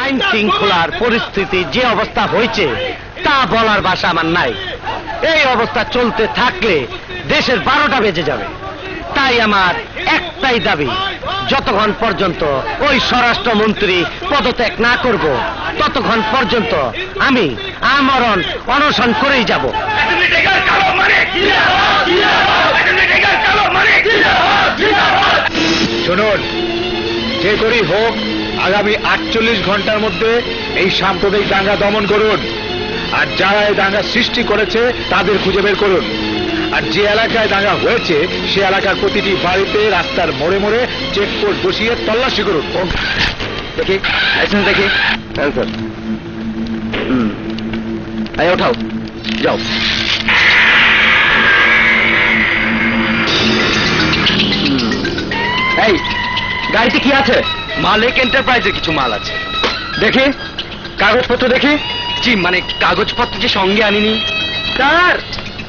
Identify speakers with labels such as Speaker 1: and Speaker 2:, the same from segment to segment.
Speaker 1: আইন শৃঙ্খলার পরিস্থিতি যে অবস্থা হয়েছে, তা বলার ভাষা আমার নাই। এই অবস্থা চলতে থাকলে দেশের বারোটা বেজে যাবে। তাই আমার একটাই দাবি, যতক্ষণ পর্যন্ত ওই স্বরাষ্ট্রমন্ত্রী পদত্যাগ না করব, ততক্ষণ পর্যন্ত আমি আমরণ অনশন করেই যাব।
Speaker 2: শুনুন, যে করেই হোক আগামী আটচল্লিশ ঘণ্টার মধ্যে এই সাম্প্রদায়িক দাঙ্গা দমন করুন। আর যারা এই দাঙ্গা সৃষ্টি করেছে, তাদের খুঁজে বের করুন। আর যে এলাকায় দাঙ্গা হয়েছে, সে এলাকার প্রতিটি বাড়িতে রাস্তার মোড়ে মোড়ে চেকপোস্ট বসিয়ে তল্লাশি করুন।
Speaker 1: দেখি লাইসেন্স দেখি। হুম। ওঠাও। যাও। এই, গাড়িতে কি আছে? মালিক এন্টারপ্রাইজের কিছু মাল আছে। দেখি কাগজপত্র দেখি। জি মানে কাগজপত্র যে সঙ্গে আনিনি। স্যার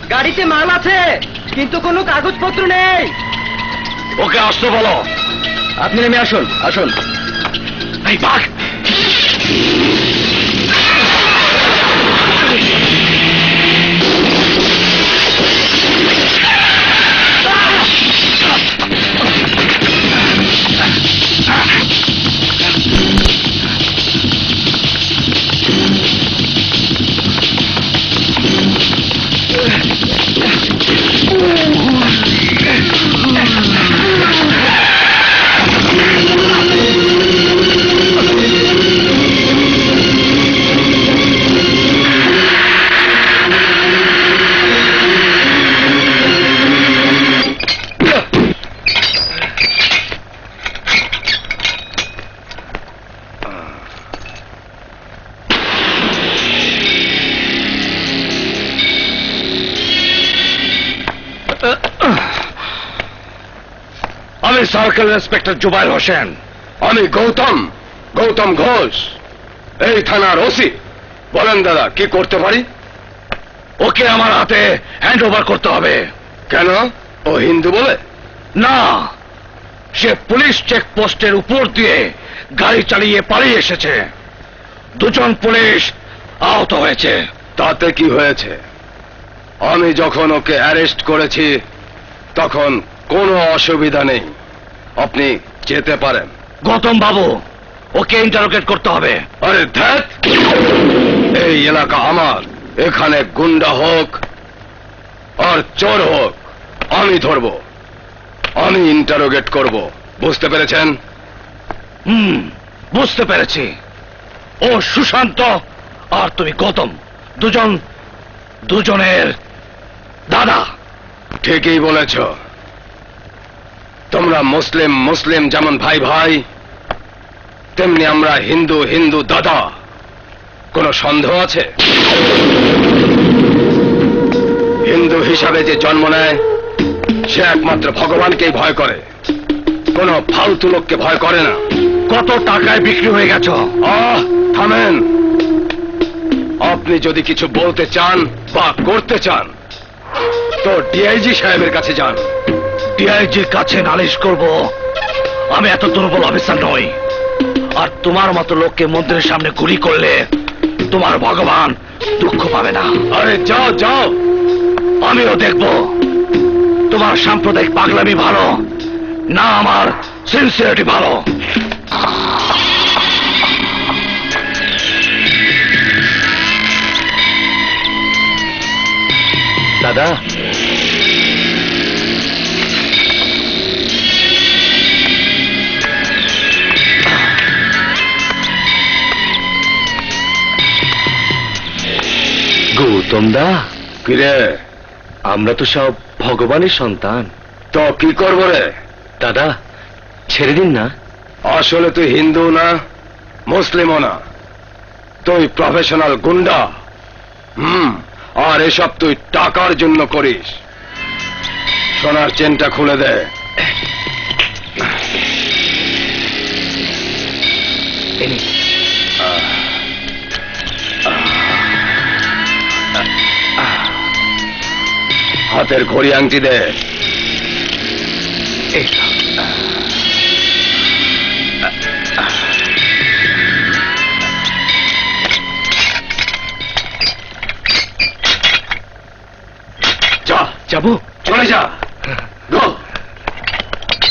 Speaker 1: গাড়িতে মাল আছে কিন্তু কোনো কাগজপত্র নেই। ওকে আসতে বলো। আপনি নেমে আসুন আসুন। এই বাঘ!
Speaker 2: সার্কেল ইন্সপেক্টর জুবাইর হোসেন আমি গৌতম গৌতম ঘোষ। এই থানার ওসি। বলেন দাদা কি করতে পারি? ওকে আমার হাতে হ্যান্ড ওভার করতে হবে। কেন? ও হিন্দু বলে? না সে পুলিশ চেকপোস্টের উপর দিয়ে গাড়ি চালিয়ে পালিয়ে এসেছে। দুজন পুলিশ আহত হয়েছে। তাতে কি হয়েছে? আমি যখন ওকে অ্যারেস্ট করেছি তখন কোনো অসুবিধা নেই। আপনি যেতে পারেন। গৌতম বাবু ওকে ইন্টারোগেট করতে হবে। আরে ধ্যাত এই এলাকা আমার। এখানে গুন্ডা হোক আর চোর হোক আমি ধরব। আমি ইন্টারোগেট করব। বুঝতে পেরেছেন? হুম বুঝতে পেরেছি। ও সুশান্ত আর তুমি গৌতম দুজন দুজনের দাদা। ঠিকই বলেছ। তোমরা মুসলিম মুসলিম যেমন ভাই ভাই তেমনি আমরা হিন্দু হিন্দু দাদা। কোনো সন্দেহ আছে? হিন্দু হিসাবে যে জন্ম নেয় সে একমাত্র ভগবানকেই ভয় করে। কোনো ফালতু লোককে ভয় করে না। কত টাকায় বিক্রি হয়ে গেছ? আহ থামেন। আপনি যদি কিছু বলতে চান বা করতে চান তো ডিআইজি সাহেবের কাছে যান। ডিআইজির কাছে নালিশ করব। আমি এত দুর্বল অফিসার নই। আর তোমার মতো লোককে মন্দিরের সামনে গুলি করলে তোমার ভগবান দুঃখ পাবে না। আরে যাও যাও। আমিও দেখব। তোমার সাম্প্রদায়িক পাগলামি ভালো না আমার সিনসিয়ারিটি ভালো।
Speaker 1: দাদা গৌতম দা
Speaker 2: কিরে?
Speaker 1: আমরা তো সব ভগবানের সন্তান।
Speaker 2: তো কি করব রে?
Speaker 1: দাদা ছেড়ে দিন না।
Speaker 2: আসলে তুই হিন্দু না মুসলিমও না। তুই প্রফেশনাল গুন্ডা। হুম আর এসব তুই টাকার জন্য করিস। সোনার চেনটা খুলে দে। হাতের ঘড়ি আংটি দে।
Speaker 1: যা।
Speaker 3: যাব?
Speaker 4: চলে যা। গো।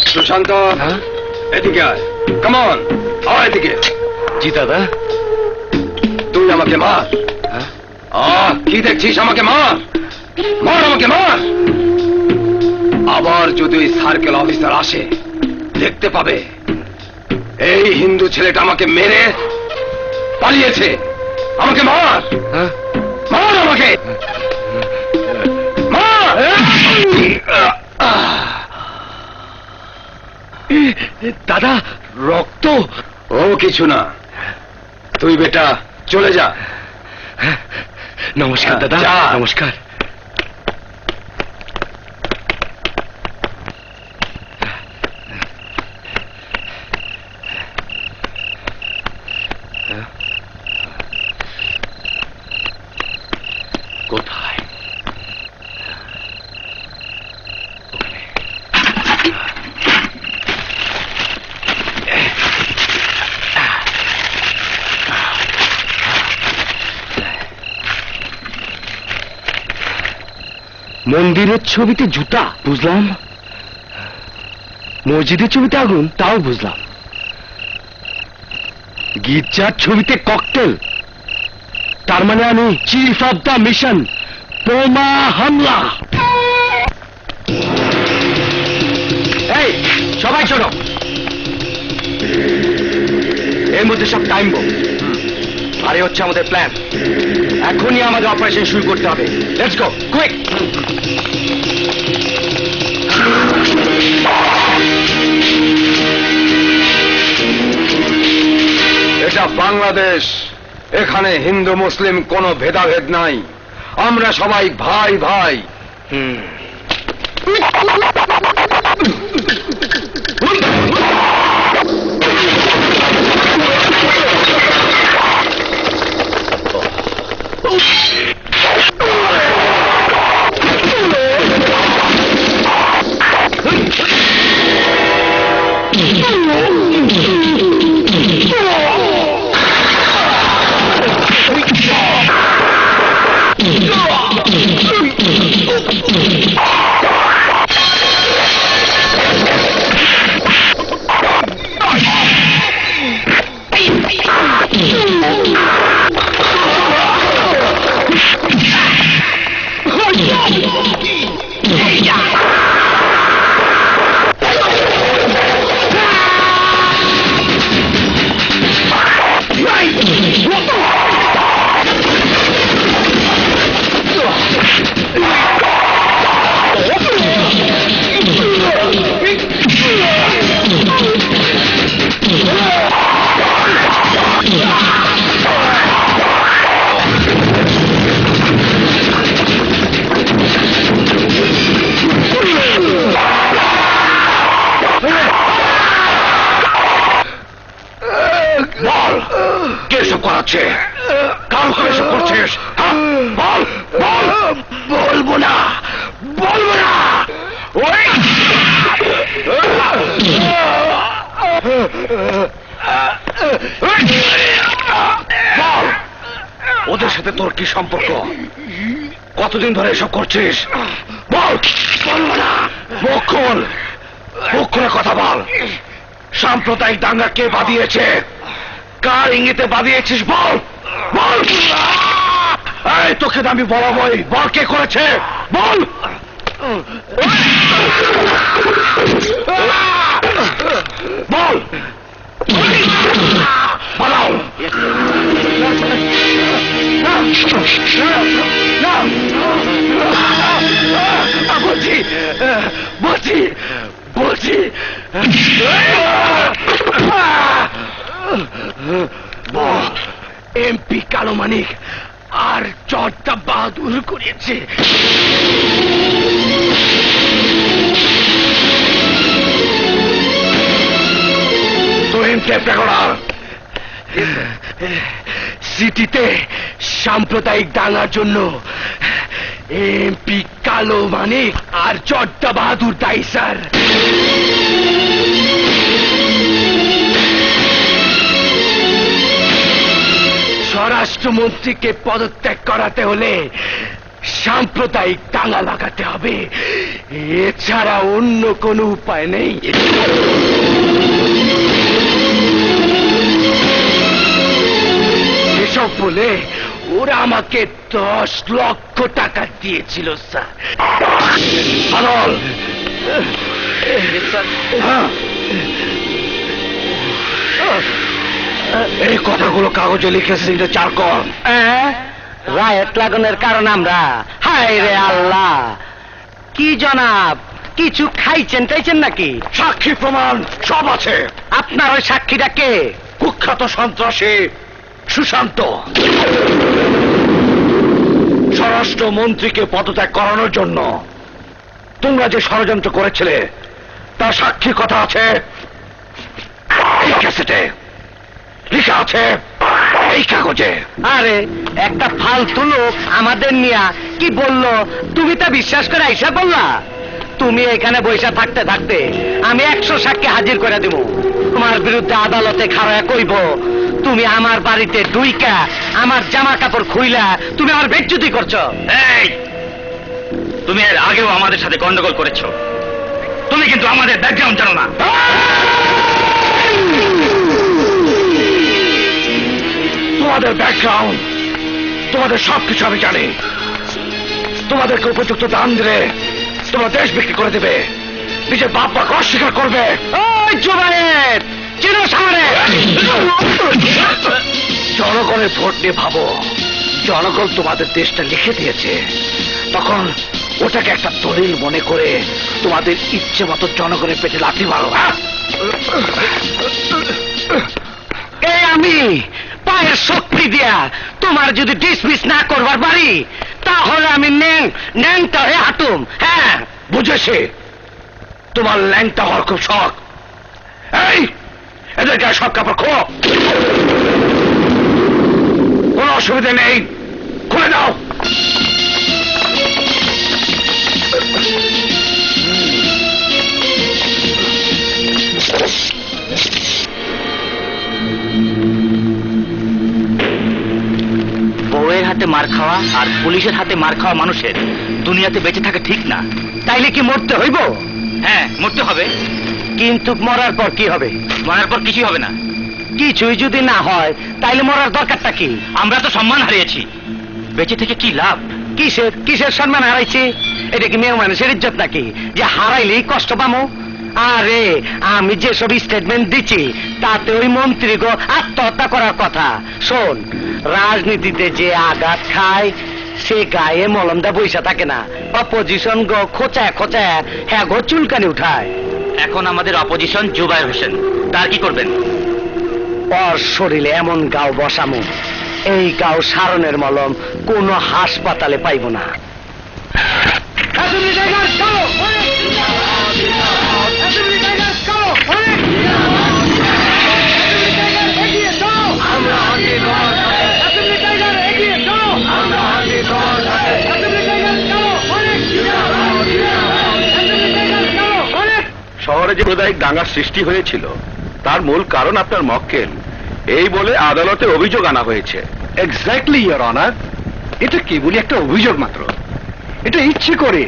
Speaker 4: সুশান্ত
Speaker 3: হ্যাঁ?
Speaker 4: এদিকে আয়। কেমন আয় এদিকে।
Speaker 3: জি দাদা।
Speaker 4: তুই আমাকে মার।
Speaker 3: হ্যাঁ?
Speaker 4: আ কি দেখছিস আমাকে মার? মার আমাকে মার! আবার যদি ওই সার্কেল অফিসার আসে দেখতে পাবে এই হিন্দু ছেলেটা আমাকে মেরে পালিয়েছে। আমাকে মার!
Speaker 3: হ্যাঁ?
Speaker 4: মার আমাকে! মার!
Speaker 3: দাদা রক্ত?
Speaker 4: ও কিছু না। তুই বেটা চলে যা।
Speaker 3: নমস্কার দাদা। নমস্কার। মন্দিরের ছবিতে জুতা, বুঝলাম? মসজিদের ছবিতে আগুন, তাও বুঝলাম। গির্জার ছবিতে ককটেল। তার মানে আমি চিফ অফ দ্য মিশন বোমা হামলা। এই, সবাই শোনো। এর মধ্যে সব টাইম আর এই হচ্ছে আমাদের প্ল্যান এখনই আমাদের অপারেশন শুরু করতে হবে। লেটস গো কুইক
Speaker 4: এটা বাংলাদেশ এখানে হিন্দু মুসলিম কোনো ভেদাভেদ নাই। আমরা সবাই ভাই ভাই।
Speaker 3: হুম।
Speaker 4: ওদের সাথে তোর কি সম্পর্ক? কতদিন ধরে এসব করছিস? বল! বলব কথা বল! সাম্প্রদায়িক দাঙ্গা কে বাদিয়েছে কার ইঙ্গিতে বাদিয়েছিস বল! বল! তোকে আমি বলাবই বল, কে করেছে? বল! বল! বলাও বলছি বলছি বলছি। এমপি কালো মানিক আর চটটা বাহাদুর করিয়েছে। তুহিন টেপটা করা সিটিতে সাম্প্রদায়িক দাঙ্গার জন্য এমপি কালো মানিক আর চট্টা বাহাদুর দায়ী, স্যার। স্বরাষ্ট্রমন্ত্রীকে পদত্যাগ করাতে হলে
Speaker 5: সাম্প্রদায়িক দাঙ্গা লাগাতে হবে। এছাড়া অন্য কোনো উপায় নেই। বলে ওরা আমাকে দশ লক্ষ টাকা দিয়েছিল স্যার। আনল! হ্যাঁ। এই কথাগুলো কাগজে লিখে সিগনেচার কর।
Speaker 1: রায়ত লাগানোর কারণ আমরা। হায় রে আল্লাহ! কি জনাব কিছু খাইছেন টাইছেন নাকি?
Speaker 5: সাক্ষী প্রমাণ সব আছে।
Speaker 1: আপনার ওই সাক্ষীটা কে?
Speaker 5: কুখ্যাত সন্ত্রাসী। সুশান্ত। স্বরাষ্ট্র মন্ত্রীকে পদত্যাগ করানোর জন্য তোমরা যে ষড়যন্ত্র করেছিলে, তার সাক্ষী কথা আছে লেখা আছে এই কাগজে।
Speaker 1: আরে, একটা ফালতু লোক আমাদের নিয়া কি বলল? তুমি তা বিশ্বাস করে আইসা বললা? তুমি এখানে বৈশা থাকতে থাকতে আমি একশো সাক্ষী হাজির করে দিব। তোমার বিরুদ্ধে আদালতে খাড়া কইব। তুমি আমার বাড়িতে দুইকা আমার জামা কাপড় খুইলা তুমি আমার বেজ্জুতি করছ।
Speaker 6: এই তুমি এর আগেও আমাদের সাথে গন্ডগোল করেছ। তুমি কিন্তু আমাদের ব্যাকগ্রাউন্ড জানো না।
Speaker 5: তোমাদের ব্যাকগ্রাউন্ড তোমাদের সবকিছু আমি জানি। তোমাদেরকে উপযুক্ত দান দিলে তোমরা দেশ বিক্রি করে দেবে। নিজের বাপ মাকে অস্বীকার করবে।
Speaker 1: ওই জোবায়েত! চিনো সামনে
Speaker 5: জনগণের ভোট নিয়ে ভাবো। জনগণ তোমাদের দেশটা লিখে দিয়েছে। তখন ওটাকে একটা দলিল মনে করে তোমাদের ইচ্ছে মতো জনগণের পেটে লাঠি মারো হ্যাঁ?
Speaker 1: এই আমি পায়ের শক্তি দিয়া তোমার যদি ডিসমিস না করবার পারি তাহলে আমি ন্যাং ন্যাংটা হয়ে হাঁটুম হ্যাঁ?
Speaker 5: বুঝেছে। তোমার ল্যাংটা হওয়ার খুব শখ। এই! এদের গায়ে সব কাপড় খো কোনো অসুবিধা নেই। খুলে দাও।
Speaker 6: বউয়ের হাতে মার খাওয়া আর পুলিশের হাতে মার খাওয়া মানুষের দুনিয়াতে বেঁচে থাকা ঠিক না।
Speaker 1: তাইলে কি মরতে হইব?
Speaker 6: হ্যাঁ মরতে হবে।
Speaker 1: কিন্তু মরার পর কি হবে?
Speaker 6: মরার পর কিছুই হবে না।
Speaker 1: কিছুই যদি না হয় তাইলে মরার দরকারটা কি?
Speaker 6: আমরা তো সম্মান হারিয়েছি। বেঁচে থেকে কি লাভ?
Speaker 1: কিসের কিসের সম্মান হারাইছি? এটা কি মেয়ে মানুষের ইজ্জত নাকি? যে হারাইলেই কষ্ট পামো? আরে আমি যেসব স্টেটমেন্ট দিচ্ছি তাতে ওই মন্ত্রী গো আত্মহত্যা করার কথা। শোন রাজনীতিতে যে আঘাত খায় সে গায়ে মলমদা বৈশা থাকে না। অপোজিশন গো খোঁচায় খোঁচায় হ্যাঁ গো চুলকানি উঠায়।
Speaker 6: এখন আমাদের অপোজিশন জুবায়ের হোসেন। তার কি করবেন?
Speaker 1: ওর শরীরে এমন গাও বসামু এই গাও সারণের মলম কোনো হাসপাতালে পাইব না।
Speaker 5: শহরে যে প্রদায়িক দাঙ্গার সৃষ্টি হয়েছিল তার মূল কারণ আপনার মক্কেল। এই বলে আদালতে অভিযোগ আনা হয়েছে।
Speaker 7: এক্স্যাক্টলি ইয়োর অনার এটা কেবলই একটা অভিযোগ মাত্র। এটা ইচ্ছে করে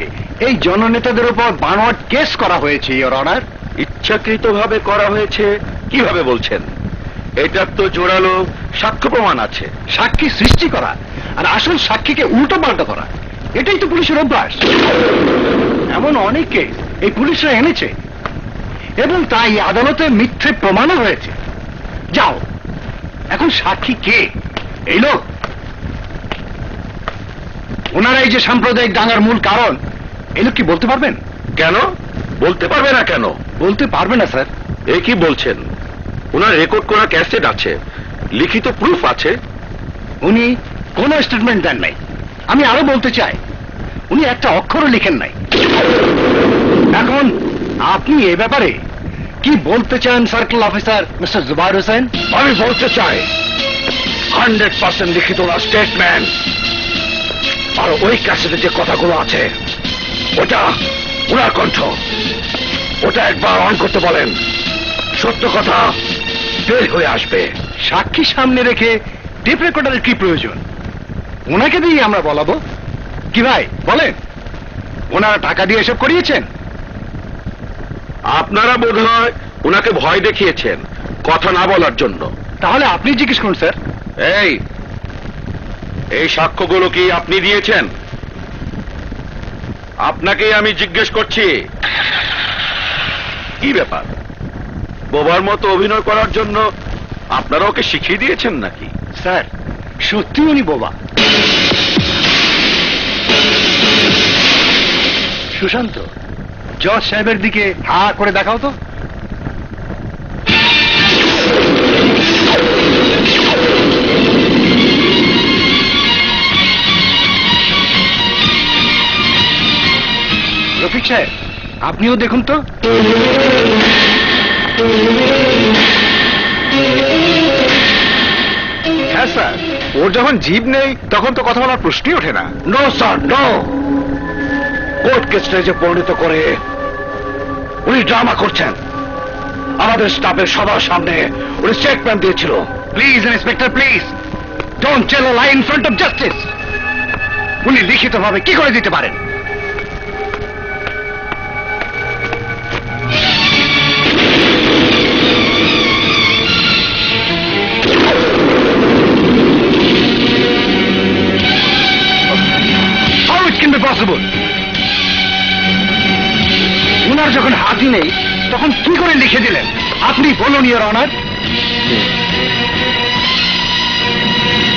Speaker 7: এই জননেতাদের উপর বানোয়াট কেস করা হয়েছে ইয়োর অনার
Speaker 5: ইচ্ছাকৃতভাবে করা হয়েছে? কীভাবে বলছেন? এটার তো জোরালো সাক্ষ্য প্রমাণ আছে।
Speaker 7: সাক্ষী সৃষ্টি করা আর আসল সাক্ষীকে উল্টো পাল্টা করা এটাই তো পুলিশের অভ্যাস। এমন অনেককে এই পুলিশরা এনেছে। এবং তাই আদালতে মিথ্যে প্রমাণও হয়েছে। যাও। এখন সাক্ষী কে? এই লোক। ওনারা এই যে সাম্প্রদায়িক দাঙ্গার মূল কারণ। এই লোক কি বলতে পারবেন?
Speaker 5: কেন? বলতে পারবে না কেন?
Speaker 7: বলতে পারবে না স্যার।
Speaker 5: এ কি বলছেন? ওনার রেকর্ড করা ক্যাসেট আছে লিখিত প্রুফ আছে।
Speaker 7: উনি কোনো স্টেটমেন্ট দেন নাই। আমি আরও বলতে চাই উনি একটা অক্ষরও লিখেন নাই। এখন আপনি এ ব্যাপারে কি বলতে চান circle officer mister Zubair Hossain?
Speaker 5: আমি বলতে চাই হান্ড্রেড পার্সেন্ট লিখিত ওনার স্টেটমেন্ট আর ওই ক্যাসেটে যে কথাগুলো আছে ওটা ওনার কণ্ঠ। ওটা একবার অন করতে বলেন। সত্য কথা বের হয়ে আসবে।
Speaker 7: সাক্ষী সামনে রেখে টেপ রেকর্ডারের কি প্রয়োজন? ওনাকে দিয়ে আমরা বলাবো। কি ভাই বলেন। ওনারা টাকা দিয়ে এসব করিয়েছেন?
Speaker 8: আপনারা বোধ হয় ওনাকে ভয় দেখিয়েছেন কথা না বলার জন্য।
Speaker 7: তাহলে আপনি জিজ্ঞেস করুন স্যার।
Speaker 8: এই এই সাক্ষ্যগুলো কি আপনি দিয়েছেন? আপনাকেই আমি জিজ্ঞেস করছি। কি ব্যাপার? বোবার মতো অভিনয় করার জন্য আপনারা ওকে শিখিয়ে দিয়েছেন নাকি?
Speaker 7: স্যার সত্যি উনি বোবা। সুশান্ত জজ সাহেবের দিকে হা করে দেখাও তো। রফিক সাহেব, আপনিও দেখুন তো। হ্যাঁ স্যার, ওর যখন জীব নেই, তখন তো কথা বলার প্রশ্নই ওঠে না।
Speaker 8: নো স্যার নো কোর্ট কেসটা যে পরিণত করে উনি ড্রামা করছেন। আমাদের স্টাফের সবার সামনে উনি স্টেটমেন্ট দিয়েছিল।
Speaker 7: Please inspector please don't tell lie in front of justice উনি লিখিতভাবে কি করে দিতে পারেন? Possible? উনার যখন হাতই নেই, তখন কি করে লিখে দিলেন? আপনি বলুন ইয়োর অনার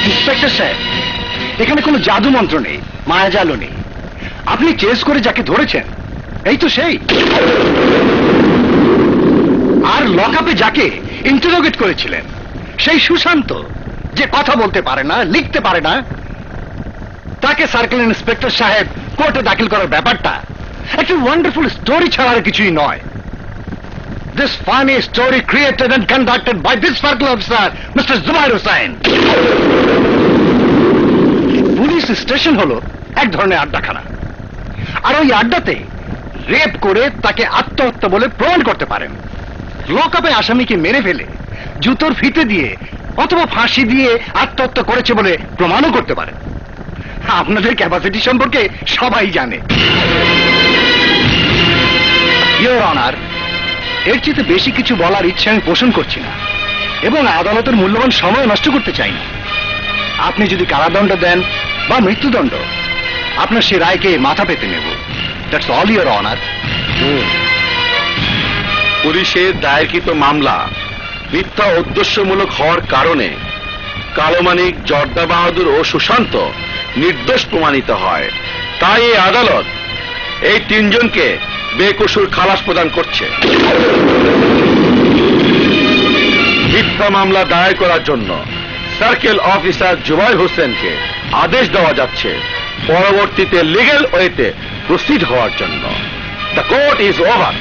Speaker 7: ইন্সপেক্টর সাহেব এখানে কোনো জাদু মন্ত্র নেই মায়াজালও নেই। আপনি চেস করে যাকে ধরেছেন, এই তো সেই। আর লকআপে যাকে ইন্টারোগেট করেছিলেন, সেই সুশান্ত, যে কথা বলতে পারে না, লিখতে পারে না, তাকে সার্কেল ইন্সপেক্টর সাহেব কোর্টে দাখিল করার ব্যাপারটা একটা ওয়ান্ডারফুল স্টোরি ছাড়া আর কিছুই নয় This funny story created and conducted by this circle officer, Mr. Zubair Hussain. Police station হলো এক ধরনের আড্ডাখানা আর ওই আড্ডাতে রেপ করে তাকে আত্মহত্যা বলে প্রমাণ করতে পারেন লকআপে আসামিকে মেরে ফেলে জুতোর ফিতে দিয়ে অথবা ফাঁসি দিয়ে আত্মহত্যা করেছে বলে প্রমাণও করতে পারেন আপনাদের ক্যাপাসিটি সম্পর্কে সবাই জানে ইয়োর অনার এর চেয়ে বেশি কিছু বলার ইচ্ছে আমি পোষণ করছি না এবং আদালতের মূল্যবান সময় নষ্ট করতে চাই না আপনি যদি কারাদণ্ড দেন বা মৃত্যুদণ্ড, আপনার সে রায়কে মাথা পেতে নেব। দ্যাটস অল ইয়োর অনার
Speaker 8: পুলিশের দায়েরকৃত মামলা মিথ্যা উদ্দেশ্যমূলক হওয়ার কারণে কালোমানিক জর্দা বাহাদুর ও সুশান্ত নির্দোষ প্রমাণিত হয়। তাই এই আদালত এই তিনজনকে বেকসুর খালাস প্রদান করছে। মিথ্যা মামলা দায়ের করার জন্য সার্কেল অফিসার জুবাই হোসেনকে আদেশ দেওয়া যাচ্ছে পরবর্তীতে লিগেল ওয়েতে প্রসিড হওয়ার জন্য। The court is over